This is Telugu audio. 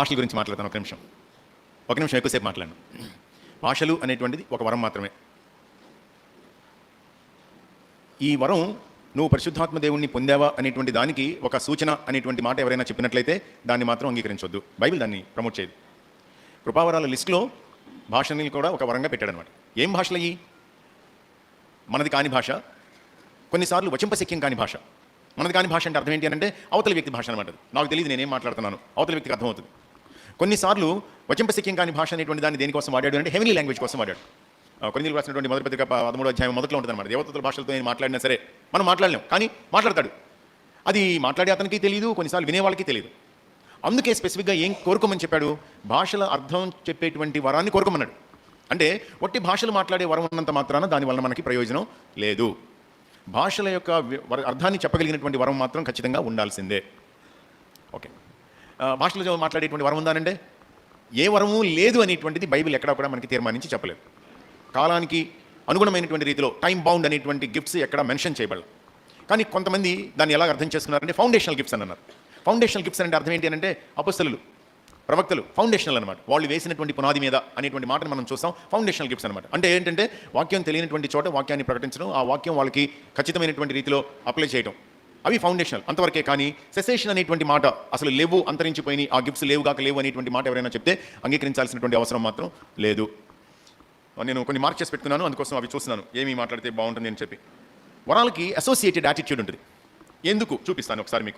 భాషల గురించి మాట్లాడతాను ఒక నిమిషం. ఒక నిమిషం ఎక్కువసేపు మాట్లాడను. భాషలు అనేటువంటిది ఒక వరం మాత్రమే. ఈ వరం నువ్వు పరిశుద్ధాత్మ దేవుణ్ణి పొందావా అనేటువంటి దానికి ఒక సూచన అనేటువంటి మాట ఎవరైనా చెప్పినట్లయితే దాన్ని మాత్రం అంగీకరించొద్దు. బైబిల్ దాన్ని ప్రమోట్ చేయదు. కృపావరాల లిస్టులో భాషని కూడా ఒక వరంగా పెట్టాడనమాట. ఏం భాషలు అయ్యి? మనది కాని భాష కొన్నిసార్లు వచింపశక్యం కాని భాష. మనది కాని భాష అంటే అర్థం ఏంటి అంటే అవతల వ్యక్తి భాష అనమాట నాకు తెలియదు నేనేం మాట్లాడుతున్నాను. అవతల వ్యక్తికి అర్థమవుతుంది. కొన్నిసార్లు వచింపశక్యం కాని భాష అనేటువంటి దాన్ని దేనికోసం వాడాడు అంటే హెవెన్లీ లాంగ్వేజ్ కోసం వాడాడు. కొన్ని రాసినటువంటి మొదటి పత్రిక పదమూడు పదమూడో అధ్యాయం మొదట్లో ఉంటుంది అనమాట దేవతల భాషలతో నేను మాట్లాడినా సరే మనం మాట్లాడలేం కానీ మాట్లాడతాడు. అది మాట్లాడే అతనికి తెలియదు కొన్నిసార్లు వినేవాళ్ళకి తెలియదు అందుకే స్పెసిఫిక్గా ఏం కోరుకోమని చెప్పాడు? భాషల అర్థం చెప్పేటువంటి వరాన్ని కోరుకోమన్నాడు. అంటే ఒట్టి భాషలు మాట్లాడే వరం ఉన్నంత మాత్రాన దాని మనకి ప్రయోజనం లేదు. భాషల యొక్క అర్థాన్ని చెప్పగలిగినటువంటి వరం మాత్రం ఖచ్చితంగా ఉండాల్సిందే. ఓకే. భాషలో మాట్లాడేటువంటి వరం ఉందానంటే ఏ వరము లేదు అనేటువంటిది బైబిల్ ఎక్కడా కూడా మనకి తీర్మానించి చెప్పలేదు. కాలానికి అనుగుణమైనటువంటి రీతిలో టైం బౌండ్ అనేటువంటి గిఫ్ట్స్ ఎక్కడ మెన్షన్ చేయబడలేదు. కానీ కొంతమంది దాన్ని ఎలా అర్థం చేసుకున్నారంటే ఫౌండేషనల్ గిఫ్ట్స్ అని అన్నారు. ఫౌండేషనల్ గిఫ్ట్స్ అంటే అర్థం ఏంటి అంటే అపస్తులు ప్రవక్తలు ఫౌండేషనల్ అనమాట వాళ్ళు వేసినటువంటి పునాది మీద అనేటువంటి మాటను మనం చూస్తాం ఫౌండేషనల్ గిఫ్ట్స్ అనమాట అంటే ఏంటంటే వాక్యం తెలియనటువంటి చోట వాక్యాన్ని ప్రకటించడం ఆ వాక్యం వాళ్ళకి ఖచ్చితమైనటువంటి రీతిలో అప్లై చేయడం అవి ఫౌండేషనల్ అంతవరకే కానీ సెసేషన్ అనేటువంటి మాట అసలు లేవు అంతరించిపోయినాయి ఆ గిఫ్ట్స్ లేవుగాక లేవు అనేటువంటి మాట ఎవరైనా చెప్తే అంగీకరించాల్సినటువంటి అవసరం మాత్రం లేదు. నేను కొన్ని మార్క్ చేసి పెట్టుకున్నాను అందుకోసం అవి చూస్తున్నాను. ఏమి మాట్లాడితే బాగుంటుంది అని చెప్పి. వరాలకి అసోసియేటెడ్ యాటిట్యూడ్ ఉంటుంది. ఎందుకు? చూపిస్తాను ఒకసారి మీకు.